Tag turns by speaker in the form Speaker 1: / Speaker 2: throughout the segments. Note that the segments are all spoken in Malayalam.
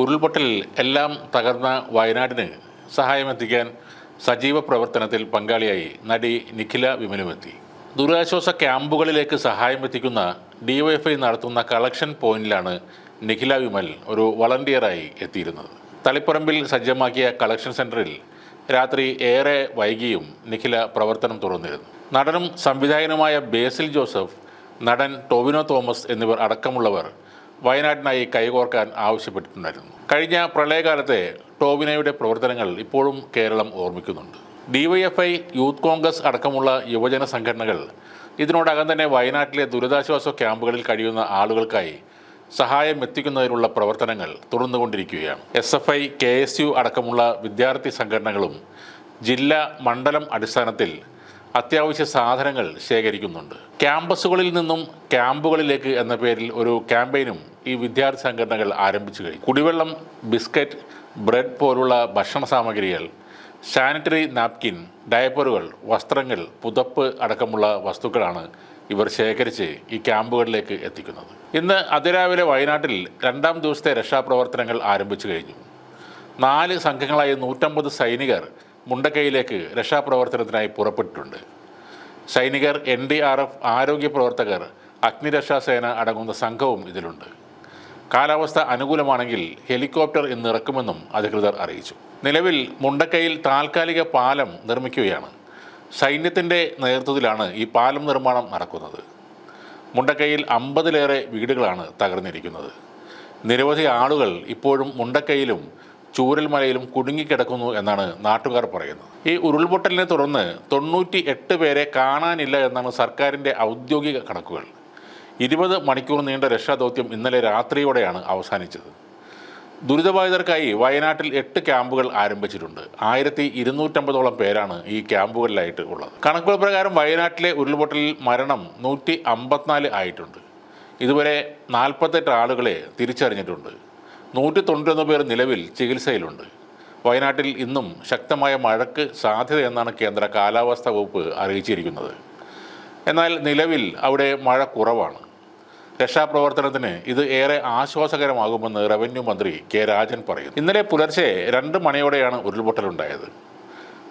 Speaker 1: ഉരുൾപൊട്ടലിൽ എല്ലാം തകർന്ന വയനാടിന് സഹായമെത്തിക്കാൻ സജീവ പ്രവർത്തനത്തിൽ പങ്കാളിയായി നടി നിഖില വിമലുമെത്തി. ദുരിതാശ്വാസ ക്യാമ്പുകളിലേക്ക് സഹായം എത്തിക്കുന്ന ഡിവൈഎഫ്ഐ നടത്തുന്ന കളക്ഷൻ പോയിന്റിലാണ് നിഖില വിമൽ ഒരു വളണ്ടിയറായി എത്തിയിരുന്നത്. തളിപ്പറമ്പിൽ സജ്ജമാക്കിയ കളക്ഷൻ സെന്ററിൽ രാത്രി ഏറെ വൈകിയും നിഖില പ്രവർത്തനം തുറന്നിരുന്നു. നടനും സംവിധായകനുമായ ബേസിൽ ജോസഫ് നടൻ ടോവിനോ തോമസ് എന്നിവർ അടക്കമുള്ളവർ വയനാട്ടിനായി കൈകോർക്കാൻ ആവശ്യപ്പെട്ടിട്ടുണ്ടായിരുന്നു. കഴിഞ്ഞ പ്രളയകാലത്തെ ടോവിനോയുടെ പ്രവർത്തനങ്ങൾ ഇപ്പോഴും കേരളം ഓർമ്മിക്കുന്നുണ്ട്. ഡിവൈഎഫ്ഐ യൂത്ത് കോൺഗ്രസ് അടക്കമുള്ള യുവജന സംഘടനകൾ ഇതിനോടകം തന്നെ വയനാട്ടിലെ ദുരിതാശ്വാസ ക്യാമ്പുകളിൽ കഴിയുന്ന ആളുകൾക്കായി സഹായം എത്തിക്കുന്നതിനുള്ള പ്രവർത്തനങ്ങൾ തുടർന്നുകൊണ്ടിരിക്കുകയാണ്. S F I K S U അടക്കമുള്ള വിദ്യാർത്ഥി സംഘടനകളും ജില്ലാ മണ്ഡലം അടിസ്ഥാനത്തിൽ അത്യാവശ്യ സാധനങ്ങൾ ശേഖരിക്കുന്നുണ്ട്. ക്യാമ്പസുകളിൽ നിന്നും ക്യാമ്പുകളിലേക്ക് എന്ന പേരിൽ ഒരു ക്യാമ്പയിനും ഈ വിദ്യാർത്ഥി സംഘടനകൾ ആരംഭിച്ചു കഴിഞ്ഞു. കുടിവെള്ളം ബിസ്ക്കറ്റ് ബ്രെഡ് പോലുള്ള ഭക്ഷണ സാമഗ്രികൾ സാനിറ്ററി നാപ്കിൻ ഡയപ്പറുകൾ വസ്ത്രങ്ങൾ പുതപ്പ് അടക്കമുള്ള വസ്തുക്കളാണ് ഇവർ ശേഖരിച്ച് ഈ ക്യാമ്പുകളിലേക്ക് എത്തിക്കുന്നത്. ഇന്ന് അതിരാവിലെ വയനാട്ടിൽ രണ്ടാം ദിവസത്തെ രക്ഷാപ്രവർത്തനങ്ങൾ ആരംഭിച്ചു കഴിഞ്ഞു. നാല് സംഘങ്ങളായ നൂറ്റമ്പത് സൈനികർ മുണ്ടക്കൈയിലേക്ക് രക്ഷാപ്രവർത്തനത്തിനായി പുറപ്പെട്ടിട്ടുണ്ട്. സൈനികർ എൻ ഡി ആർ എഫ് ആരോഗ്യ പ്രവർത്തകർ അഗ്നിരക്ഷാസേന അടങ്ങുന്ന സംഘവും ഇതിലുണ്ട്. കാലാവസ്ഥ അനുകൂലമാണെങ്കിൽ ഹെലികോപ്റ്റർ ഇന്ന് ഇറക്കുമെന്നും അധികൃതർ അറിയിച്ചു. നിലവിൽ മുണ്ടക്കൈയിൽ താൽക്കാലിക പാലം നിർമ്മിക്കുകയാണ്. സൈന്യത്തിന്റെ നേതൃത്വത്തിലാണ് ഈ പാലം നിർമ്മാണം നടക്കുന്നത്. മുണ്ടക്കൈയിൽ അമ്പതിലേറെ വീടുകളാണ് തകർന്നിരിക്കുന്നത്. നിരവധി ആളുകൾ ഇപ്പോഴും മുണ്ടക്കൈയിലും ചൂരൽമലയിലും കുടുങ്ങിക്കിടക്കുന്നു എന്നാണ് നാട്ടുകാർ പറയുന്നത്. ഈ ഉരുൾപൊട്ടലിനെ തുടർന്ന് തൊണ്ണൂറ്റി എട്ട് പേരെ കാണാനില്ല എന്നാണ് സർക്കാരിന്റെ ഔദ്യോഗിക കണക്കുകൾ. ഇരുപത് മണിക്കൂർ നീണ്ട രക്ഷാദൗത്യം ഇന്നലെ രാത്രിയോടെയാണ് അവസാനിച്ചത്. ദുരിതബാധിതർക്കായി വയനാട്ടിൽ എട്ട് ക്യാമ്പുകൾ ആരംഭിച്ചിട്ടുണ്ട്. ആയിരത്തി ഇരുന്നൂറ്റമ്പതോളം പേരാണ് ഈ ക്യാമ്പുകളിലായിട്ട് ഉള്ളത്. കണക്കുകൾ പ്രകാരം വയനാട്ടിലെ ഉരുൾപൊട്ടലിൽ മരണം നൂറ്റി അമ്പത്തിനാല് ആയിട്ടുണ്ട്. ഇതുവരെ നാൽപ്പത്തെട്ട് ആളുകളെ തിരിച്ചറിഞ്ഞിട്ടുണ്ട്. നൂറ്റി തൊണ്ണൂറ്റൊന്ന് പേർ നിലവിൽ ചികിത്സയിലുണ്ട്. വയനാട്ടിൽ ഇന്നും ശക്തമായ മഴയ്ക്ക് സാധ്യതയെന്നാണ് കേന്ദ്ര കാലാവസ്ഥാ വകുപ്പ് അറിയിച്ചിരിക്കുന്നത്. എന്നാൽ നിലവിൽ അവിടെ മഴ കുറവാണ്. രക്ഷാപ്രവർത്തനത്തിന് ഇത് ഏറെ ആശ്വാസകരമാകുമെന്ന് റവന്യൂ മന്ത്രി കെ രാജൻ പറയുന്നു. ഇന്നലെ പുലർച്ചെ രണ്ട് മണിയോടെയാണ് ഉരുൾപൊട്ടലുണ്ടായത്.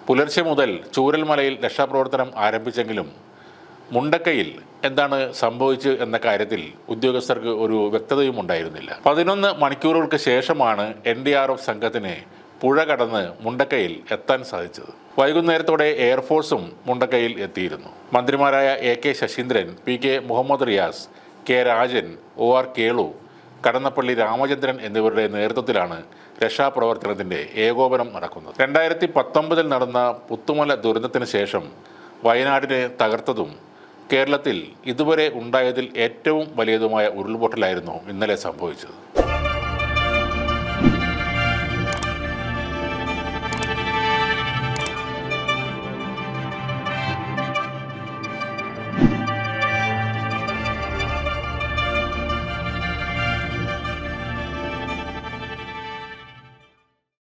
Speaker 1: പുലർച്ചെ മുതൽ ചൂരൽമലയിൽ രക്ഷാപ്രവർത്തനം ആരംഭിച്ചെങ്കിലും മുണ്ടക്കയിൽ എന്താണ് സംഭവിച്ചു എന്ന കാര്യത്തിൽ ഉദ്യോഗസ്ഥർക്ക് ഒരു വ്യക്തതയും ഉണ്ടായിരുന്നില്ല. പതിനൊന്ന് മണിക്കൂറുകൾക്ക് ശേഷമാണ് എൻ ഡി ആർ എഫ് സംഘത്തിന് പുഴ കടന്ന് മുണ്ടക്കയിൽ എത്താൻ സാധിച്ചത്. വൈകുന്നേരത്തോടെ എയർഫോഴ്സും മുണ്ടക്കയിൽ എത്തിയിരുന്നു. മന്ത്രിമാരായ A K Saseendran P K Muhammad Riyas K Rajan O R Kelu Kadannappally Ramachandran എന്നിവരുടെ നേതൃത്വത്തിലാണ് രക്ഷാപ്രവർത്തനത്തിന്റെ ഏകോപനം നടക്കുന്നത്. രണ്ടായിരത്തി പത്തൊമ്പതിൽ നടന്ന പുത്തുമല ദുരന്തത്തിന് ശേഷം വയനാടിനെ തകർത്തതും കേരളത്തിൽ ഇതുവരെ ഉണ്ടായതിൽ ഏറ്റവും വലിയതുമായ ഉരുൾപൊട്ടലായിരുന്നു ഇന്നലെ സംഭവിച്ചത്.